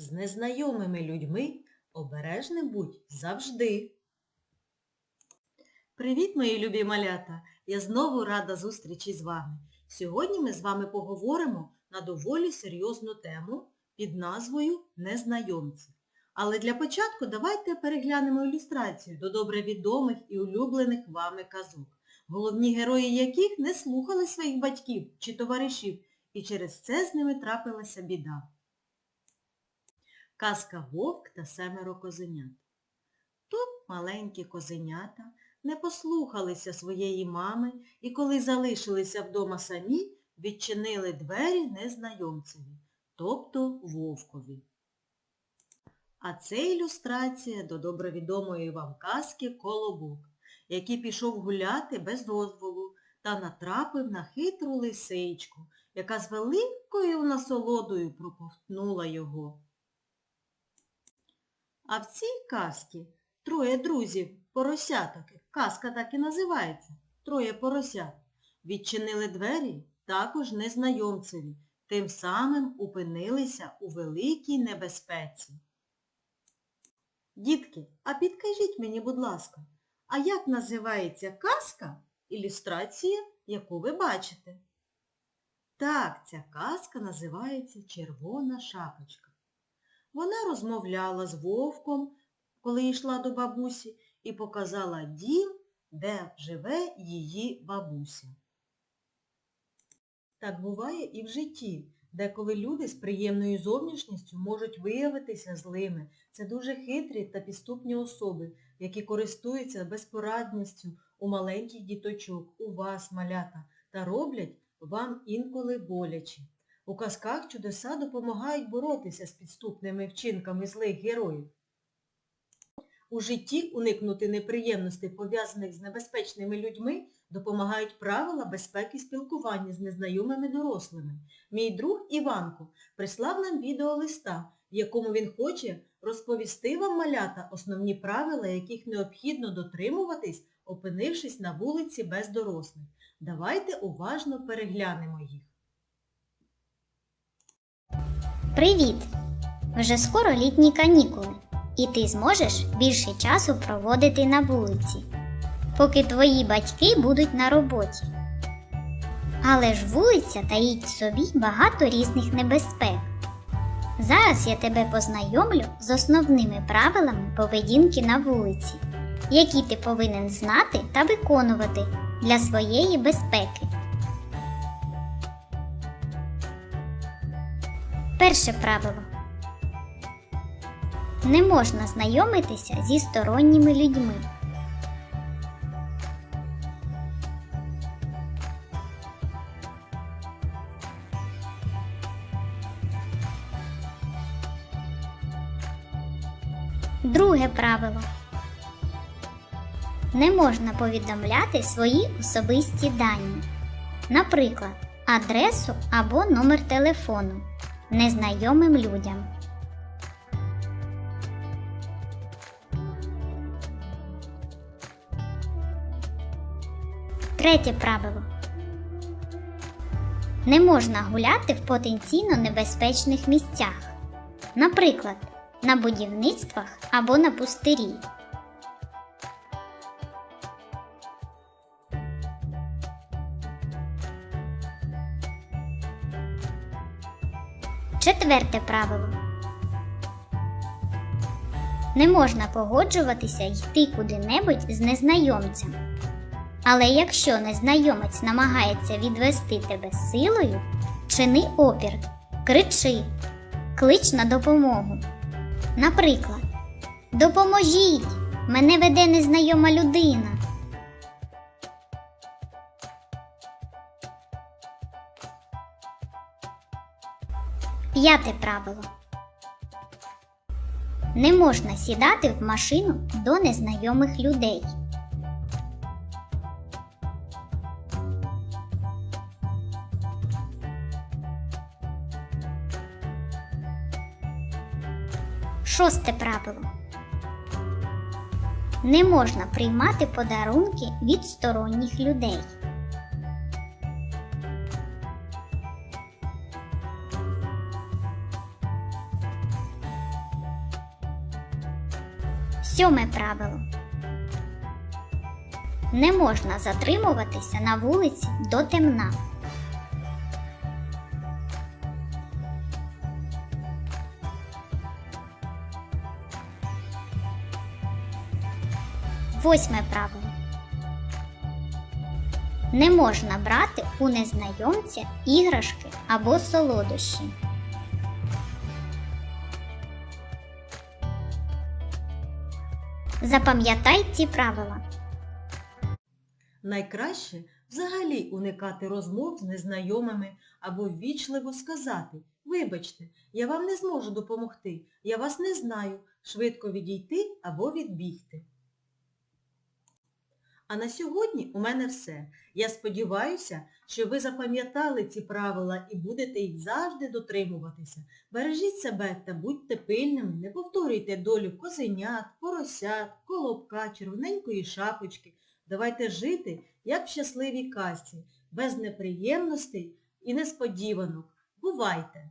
З незнайомими людьми обережним будь завжди. Привіт, мої любі малята! Я знову рада зустрічі з вами. Сьогодні ми з вами поговоримо на доволі серйозну тему під назвою Незнайомці. Але для початку давайте переглянемо ілюстрацію до добре відомих і улюблених вами казок, головні герої яких не слухали своїх батьків чи товаришів, і через це з ними трапилася біда. Казка Вовк та семеро козенят. Тут маленькі козенята не послухалися своєї мами і коли залишилися вдома самі, відчинили двері незнайомцеві, тобто вовкові. А це ілюстрація до добровідомої вам казки Колобок, який пішов гуляти без дозволу та натрапив на хитру лисичку, яка з великою насолодою проковтнула його. А в цій казці троє друзів поросяток, казка так і називається, троє поросят, відчинили двері також незнайомцеві, тим самим опинилися у великій небезпеці. Дітки, а підкажіть мені, будь ласка, а як називається казка, ілюстрація, яку ви бачите? Так, ця казка називається Червона шапочка. Вона розмовляла з вовком, коли йшла до бабусі, і показала дім, де живе її бабуся. Так буває і в житті, деколи люди з приємною зовнішністю можуть виявитися злими. Це дуже хитрі та підступні особи, які користуються безпорадністю у маленьких діточок, у вас, малята, та роблять вам інколи боляче. У казках чудеса допомагають боротися з підступними вчинками злих героїв. У житті уникнути неприємностей, пов'язаних з небезпечними людьми, допомагають правила безпеки спілкування з незнайомими дорослими. Мій друг Іванко прислав нам відеолиста, в якому він хоче розповісти вам, малята, основні правила, яких необхідно дотримуватись, опинившись на вулиці без дорослих. Давайте уважно переглянемо їх. Привіт! Вже скоро літні канікули, і ти зможеш більше часу проводити на вулиці, поки твої батьки будуть на роботі. Але ж вулиця таїть в собі багато різних небезпек. Зараз я тебе познайомлю з основними правилами поведінки на вулиці, які ти повинен знати та виконувати для своєї безпеки. Перше правило. Не можна знайомитися зі сторонніми людьми. Друге правило. Не можна повідомляти свої особисті дані, наприклад, адресу або номер телефону незнайомим людям. Третє правило. Не можна гуляти в потенційно небезпечних місцях, наприклад, на будівництвах або на пустирі. Четверте правило. Не можна погоджуватися йти куди-небудь з незнайомцем. Але якщо незнайомець намагається відвести тебе силою, чини опір, кричи, клич на допомогу. Наприклад, Допоможіть! Мене веде незнайома людина. П'яте правило. Не можна сідати в машину до незнайомих людей. Шосте правило. Не можна приймати подарунки від сторонніх людей. Сьоме правило. Не можна затримуватися на вулиці до темна. Восьме правило. Не можна брати у незнайомця іграшки або солодощі. Запам'ятай ці правила. Найкраще взагалі уникати розмов з незнайомими або ввічливо сказати «Вибачте, я вам не зможу допомогти, я вас не знаю», швидко відійти або відбігти. А на сьогодні у мене все. Я сподіваюся, що ви запам'ятали ці правила і будете їх завжди дотримуватися. Бережіть себе та будьте пильними, не повторюйте долю козенят, поросят, колобка, червоненької шапочки. Давайте жити, як в щасливій казці, без неприємностей і несподіванок. Бувайте!